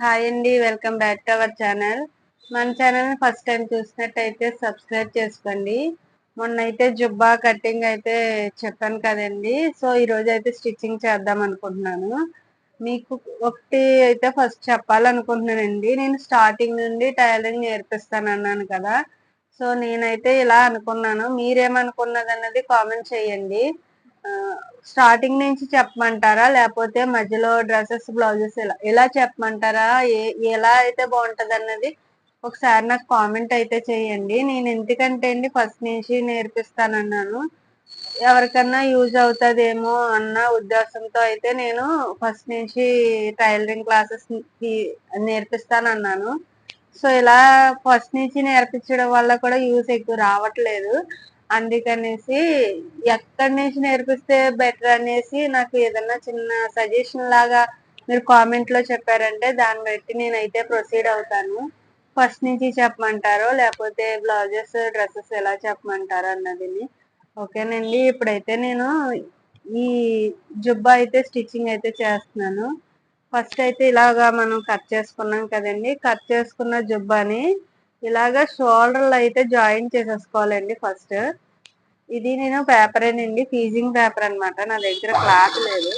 Hi అండి welcome back to our channel. మన channel first time చూసినట్టయితే సబ్స్క్రైబ్ చేసుకోండి. మొన్న అయితే జుబ్బా కటింగ్ అయితే చెప్పాను కదండి. సో ఈరోజు అయితే స్టిచ్చింగ్ చేద్దాం అనుకుంటున్నాను. మీకు ఒకటి అయితే ఫస్ట్ చెప్పాలనుకుంటున్నానండి. నేను స్టార్టింగ్ నుండి టైలరింగ్ నేర్పిస్తాను అన్నాను కదా. సో నేనైతే ఇలా అనుకున్నాను. మీరేమనుకున్నది అన్నది కామెంట్ చేయండి. స్టార్టింగ్ నుంచి చెప్పమంటారా? లేకపోతే మధ్యలో డ్రెస్సెస్ బ్లౌజెస్ ఇలా ఇలా చెప్పమంటారా? ఏ ఎలా అయితే బాగుంటది అన్నది ఒకసారి నాకు కామెంట్ అయితే చేయండి. నేను ఎందుకంటే అండి ఫస్ట్ నుంచి నేర్పిస్తానన్నాను. ఎవరికన్నా యూజ్ అవుతుందేమో అన్న ఉద్దేశంతో అయితే నేను ఫస్ట్ నుంచి టైలరింగ్ క్లాసెస్ నేర్పిస్తానన్నాను. సో ఇలా ఫస్ట్ నుంచి నేర్పించడం వల్ల కూడా యూజ్ ఎక్కువ రావట్లేదు. అందుకనేసి ఎక్కడి నుంచి నేర్పిస్తే బెటర్ అనేసి నాకు ఏదన్నా చిన్న సజెషన్ లాగా మీరు కామెంట్లో చెప్పారంటే దాన్ని బట్టి నేనైతే ప్రొసీడ్ అవుతాను. ఫస్ట్ నుంచి చెప్పమంటారో లేకపోతే బ్లౌజెస్ డ్రెస్సెస్ ఎలా చెప్పమంటారో అన్నది ఓకేనండి ఇప్పుడైతే నేను ఈ జుబ్బా అయితే స్టిచ్చింగ్ అయితే చేస్తున్నాను. ఫస్ట్ అయితే ఇలాగా మనం కట్ చేసుకున్నాం కదండి. కట్ చేసుకున్న జుబ్బాని ఇలాగా షోల్డర్లు అయితే జాయిన్ చేసేసుకోవాలండి ఫస్ట్. ఇది నేను పేపర్ అండి ఫీజింగ్ పేపర్ అనమాట నా దగ్గర క్లాత్ లేదు.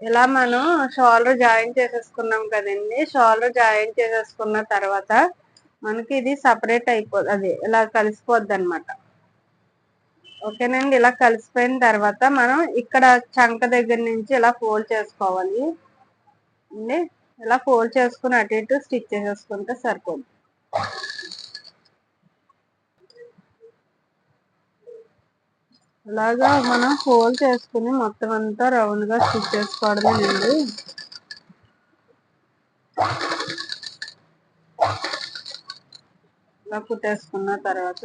ఇలా మనం షోల్డర్ జాయిన్ చేసేసుకున్నాం కదండి. షోల్డర్ జాయిన్ చేసేసుకున్న తర్వాత మనకి ఇది సపరేట్ అయిపోతుంది అది ఇలా కలిసిపోద్ది అనమాట ఓకేనండి ఇలా కలిసిపోయిన తర్వాత మనం ఇక్కడ చంక దగ్గర నుంచి ఇలా ఫోల్డ్ చేసుకోవాలి. అండి ఇలా ఫోల్డ్ చేసుకుని అటు ఇటు స్టిచ్ చేసేసుకుంటే సరిపోదు. ఇలాగా మనం ఫోల్డ్ చేసుకుని మొత్తం అంతా రౌండ్గా స్టిచ్ చేసుకోవడమేనండి. ఇలా కుట్టేసుకున్న తర్వాత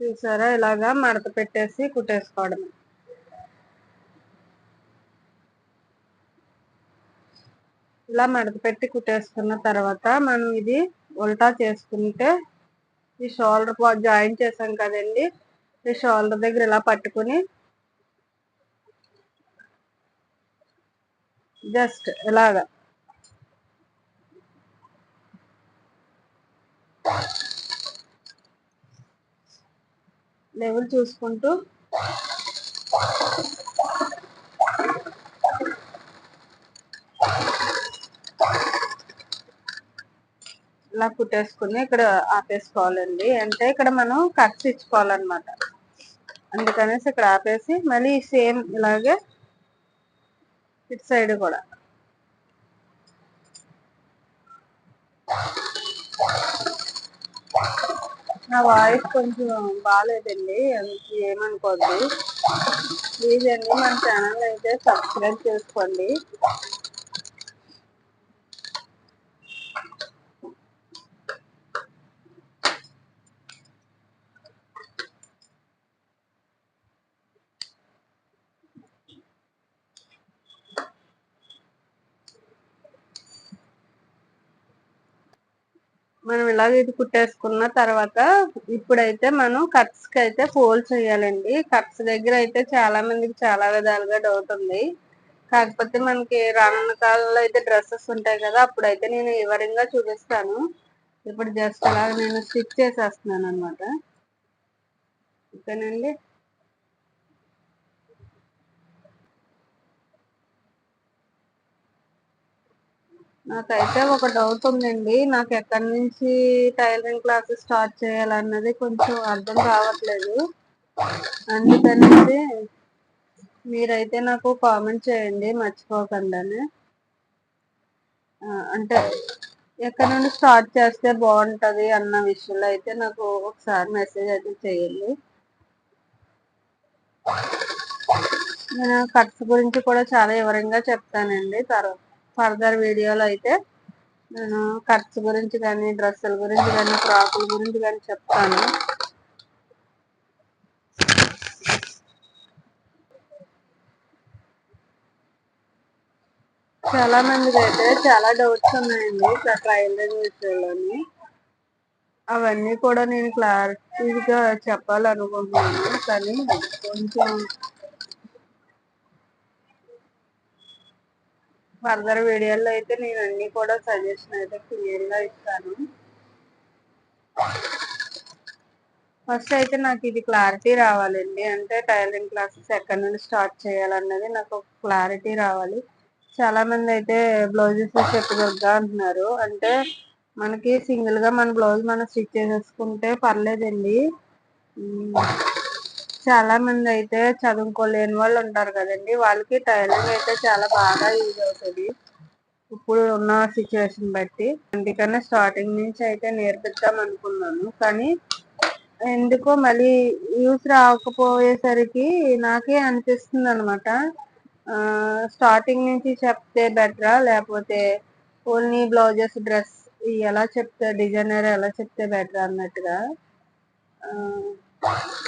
చూసారా? ఇలాగా మడత పెట్టేసి కుట్టేసుకోవడం. ఇలా మడత పెట్టి కుట్టేసుకున్న తర్వాత మనం ఇది ఉల్టా చేసుకుంటే ఈ షోల్డర్ పార్ట్ జాయిన్ చేసాం కదండి. ఈ షోల్డర్ దగ్గర ఇలా పట్టుకుని జస్ట్ ఇలాగా లెవెల్ చూసుకుంటూ. ఇలా కుట్టేసుకుని ఇక్కడ ఆపేసుకోవాలండి. అంటే ఇక్కడ మనం కట్స్ ఇచ్చుకోవాలన్నమాట. అందుకనేసి ఇక్కడ ఆపేసి మళ్ళీ సేమ్ ఇలాగే ఇటు సైడ్ కూడా. నా వాయిస్ కొంచెం బాగాలేదండి అందుకు ఏమనుకోద్ది. ప్లీజ్ అండి మన ఛానల్ అయితే సబ్స్క్రైబ్ చేసుకోండి. మనం ఇలాగ ఇది కుట్టేసుకున్న తర్వాత ఇప్పుడైతే మనం కట్స్కి అయితే ఫోల్డ్ చేయాలండి. కట్స్ దగ్గర అయితే చాలా మందికి చాలా విధాలుగా డౌట్ ఉంది. కాకపోతే మనకి రానున్న కాలంలో అయితే డ్రెస్సెస్ ఉంటాయి కదా అప్పుడైతే నేను వివరంగా చూపిస్తాను. ఇప్పుడు జస్ట్ అలా నేను స్టిచ్ చేసేస్తున్నాను అనమాట ఓకేనండి? నాకైతే ఒక డౌట్ ఉందండి. నాకు ఎక్కడి నుంచి టైలరింగ్ క్లాసెస్ స్టార్ట్ చేయాలన్నది కొంచెం అర్థం కావట్లేదు. అందుకనేసి మీరైతే నాకు కామెంట్ చేయండి మర్చిపోకుండా అంటే ఎక్కడ నుండి స్టార్ట్ చేస్తే బాగుంటుంది అన్న విషయంలో అయితే నాకు ఒకసారి మెసేజ్ అయితే చేయండి. నేను కట్స్ గురించి కూడా చాలా వివరంగా చెప్తానండి. తర్వాత ఫర్దర్ వీడియోలో అయితే నేను ఖర్చు గురించి కానీ డ్రెస్సుల గురించి కానీ ఫ్రాకుల గురించి కానీ చెప్తాను. చాలా మందికి అయితే చాలా డౌట్స్ ఉన్నాయండి ఇట్లా విషయంలోని. అవన్నీ కూడా నేను క్లారిటీగా చెప్పాలనుకుంటున్నాను కానీ కొంచెం ఫర్దర్ వీడియోలో అయితే నేను అన్ని కూడా సజెషన్ అయితే క్లియర్గా ఇస్తాను. ఫస్ట్ అయితే నాకు ఇది క్లారిటీ రావాలండి. అంటే టైలరింగ్ క్లాసెస్ ఎక్కడి నుండి స్టార్ట్ చేయాలన్నది నాకు క్లారిటీ రావాలి. చాలా మంది అయితే బ్లౌజెస్ చెప్పుకోగా అంటున్నారు. అంటే మనకి సింగిల్గా మన బ్లౌజ్ మనం స్టిచ్ చేసేసుకుంటే పర్లేదండి. చాలా మంది అయితే చదువుకోలేని వాళ్ళు ఉంటారు కదండి. వాళ్ళకి టైలరింగ్ అయితే చాలా బాగా యూజ్ అవుతుంది. ఇప్పుడు ఉన్న సిచ్యువేషన్ బట్టి. అందుకనే స్టార్టింగ్ నుంచి అయితే నేర్పిద్దాం అనుకున్నాను. కానీ ఎందుకో మళ్ళీ యూస్ రాకపోయేసరికి నాకే అనిపిస్తుంది అనమాట స్టార్టింగ్ నుంచి చెప్తే బెటరా? లేకపోతే ఓన్లీ బ్లౌజెస్ డ్రెస్ ఎలా చెప్తే డిజైనర్ ఎలా చెప్తే బెటర్ అన్నట్టుగా?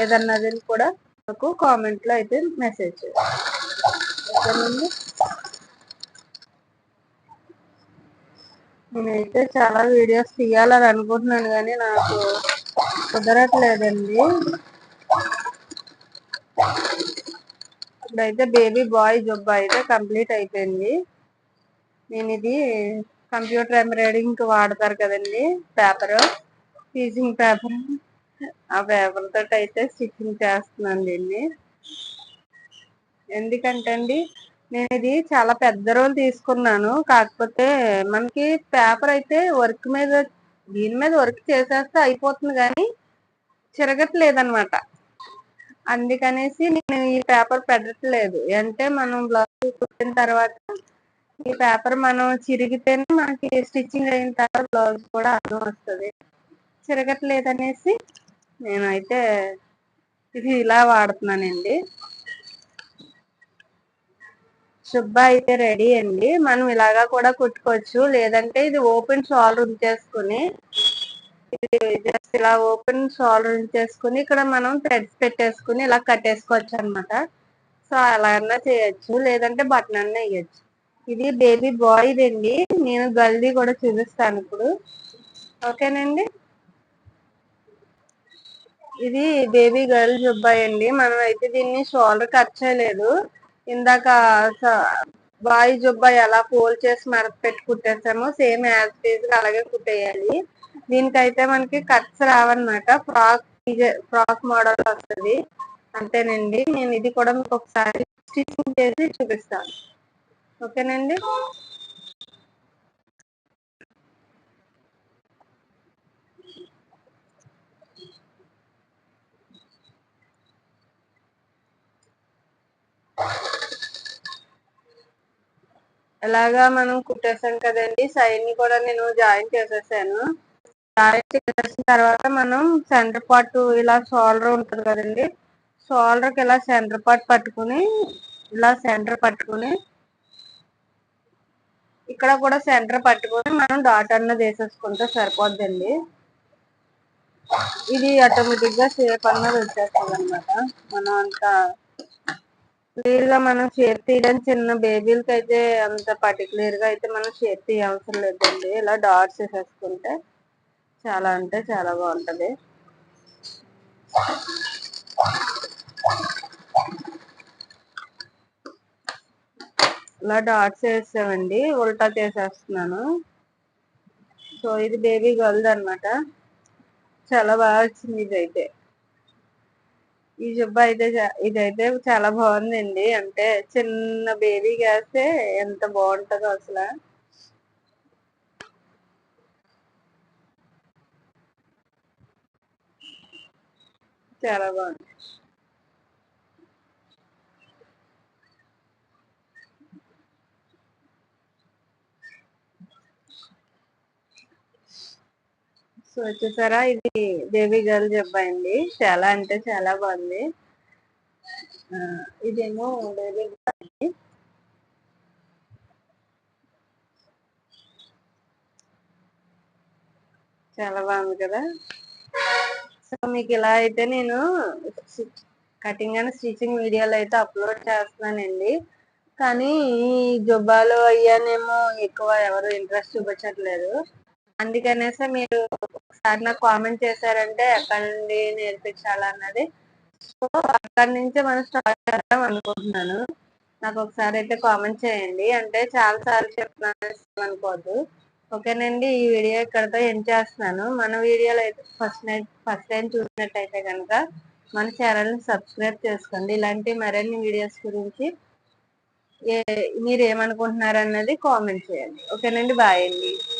ఏదన్నది కూడా నాకు కామెంట్లో అయితే మెసేజ్ చేయండి. నేనైతే చాలా వీడియోస్ తీయాలని అనుకుంటున్నాను కానీ నాకు కుదరట్లేదండి. ఇప్పుడైతే బేబీ బాయ్ జొబ్బ అయితే కంప్లీట్ అయిపోయింది. నేను ఇది కంప్యూటర్ ఎంబ్రాయిడింగ్ వాడతారు కదండి పేపరు టీచింగ్ పేపర్ ఆ పేపర్ తోట అయితే స్టిచ్చింగ్ చేస్తున్నాను దీన్ని ఎందుకంటే అండి నేను ఇది చాలా పెద్ద రోల్ తీసుకున్నాను. కాకపోతే మనకి పేపర్ అయితే వర్క్ మీద దీని మీద వర్క్ చేసేస్తే అయిపోతుంది కానీ చిరగట్లేదనమాట అందుకనేసి నేను ఈ పేపర్ పెట్టట్లేదు. అంటే మనం బ్లౌజ్ కుట్టిన తర్వాత ఈ పేపర్ మనం చిరిగితేనే మనకి స్టిచ్చింగ్ అయిన తర్వాత బ్లౌజ్ కూడా అర్థం వస్తుంది. చిరగట్లేదు అనేసి నేనైతే ఇది ఇలా వాడుతున్నానండి. శుభ్ర అయితే రెడీ అండి. మనం ఇలాగా కూడా కుట్టుకోవచ్చు. లేదంటే ఇది ఓపెన్ షాల్ ఉంచేసుకుని జస్ట్ ఇలా ఓపెన్ షాల్ ఉంచేసుకుని ఇక్కడ మనం థ్రెడ్స్ పెట్టేసుకుని ఇలా కట్టేసుకోవచ్చు అనమాట సో అలా అన్నా చేయొచ్చు. లేదంటే బటన్ అన్నా వేయచ్చు. ఇది బేబీ బాయ్ అండి. నేను గల్దీ కూడా చూపిస్తాను ఇప్పుడు. ఓకేనండి? ఇది బేబీ గర్ల్ జుబ్బాయి అండి. మనం అయితే దీన్ని షోల్డర్ కట్ చేయలేదు. ఇందాక బాయ్ జుబ్బా ఎలా ఫోల్డ్ చేసి మరత పెట్టి కుట్టేసామో. సేమ్ యాజ్ టీజ్ అలాగే కుట్టేయాలి. దీనికైతే మనకి కట్స్ రావన్నమాట. ఫ్రాక్ ఫ్రాక్ మోడల్ వస్తుంది. అంతేనండి. నేను ఇది కూడా మీకు ఒకసారి స్టిచ్చింగ్ చేసి చూపిస్తాను. ఓకేనండి? ఇలాగా మనం కుట్టేసాం కదండి. సైడ్ని కూడా నేను జాయిన్ చేసేసాను. జాయిన్ చేసేసిన తర్వాత మనం సెంటర్ పార్ట్ ఇలా షోల్డర్ ఉంటుంది కదండి. షోల్డర్కి ఇలా సెంటర్ పార్ట్ పట్టుకుని ఇలా సెంటర్ పట్టుకుని ఇక్కడ కూడా సెంటర్ పట్టుకుని మనం డాట్ అన్నది వేసేసుకుంటే సరిపోద్దండి. ఇది ఆటోమేటిక్గా సేఫ్ షేప్ అన్నది వచ్చేస్తుంది అనమాట మనం అంతా క్లియర్గా మనం షేప్ తీయడం చిన్న బేబీలకి అయితే అంత పర్టికులర్గా అయితే మనం షేప్ తీయ అవసరం లేదండి. ఇలా డాట్స్ వేసేసుకుంటే చాలా అంటే చాలా బాగుంటది. ఇలా డాట్స్ వేసామండి. ఉల్టా చేసేస్తున్నాను. సో ఇది బేబీ గర్ల్ అనమాట చాలా బాగా వచ్చింది ఇదైతే. ఈ జుబ్బా అయితే ఇదైతే చాలా బాగుందండి. అంటే చిన్న బేబీ గ్యాసే ఎంత బాగుంటుందో అసలు. చాలా బాగుంది. సో వచ్చేసారా? ఇది బేబీ గర్ల్ అండి చాలా అంటే చాలా బాగుంది. ఇదేమో బేబీ చాలా బాగుంది కదా? సో మీకు ఇలా అయితే నేను కటింగ్ అండ్ స్టిచ్చింగ్ వీడియోలు అయితే అప్లోడ్ చేస్తున్నానండి. కానీ ఈ జుబ్బాలు అయ్యానేమో ఎక్కువ ఎవరు ఇంట్రెస్ట్ చూపించట్లేదు. అందుకనేసి మీరు ఒకసారి నాకు కామెంట్ చేశారంటే ఎక్కడి నుండి నేర్పించాలన్నది. సో అక్కడి నుంచే మనం స్టార్ట్ చేద్దాం అనుకుంటున్నాను. నాకు ఒకసారి అయితే కామెంట్ చేయండి. అంటే చాలా సార్లు చెప్తున్నాను అనుకోవద్దు. ఓకేనండి ఈ వీడియో ఇక్కడతో ఎండ్ చేస్తున్నాను. మన వీడియోలో అయితే ఫస్ట్ నైట్ ఫస్ట్ టైం చూసినట్టయితే కనుక మన ఛానల్ని సబ్స్క్రైబ్ చేసుకోండి. ఇలాంటి మరిన్ని వీడియోస్ గురించి ఏ మీరు ఏమనుకుంటున్నారు అన్నది కామెంట్ చేయండి. ఓకేనండి బాయ్ అండి.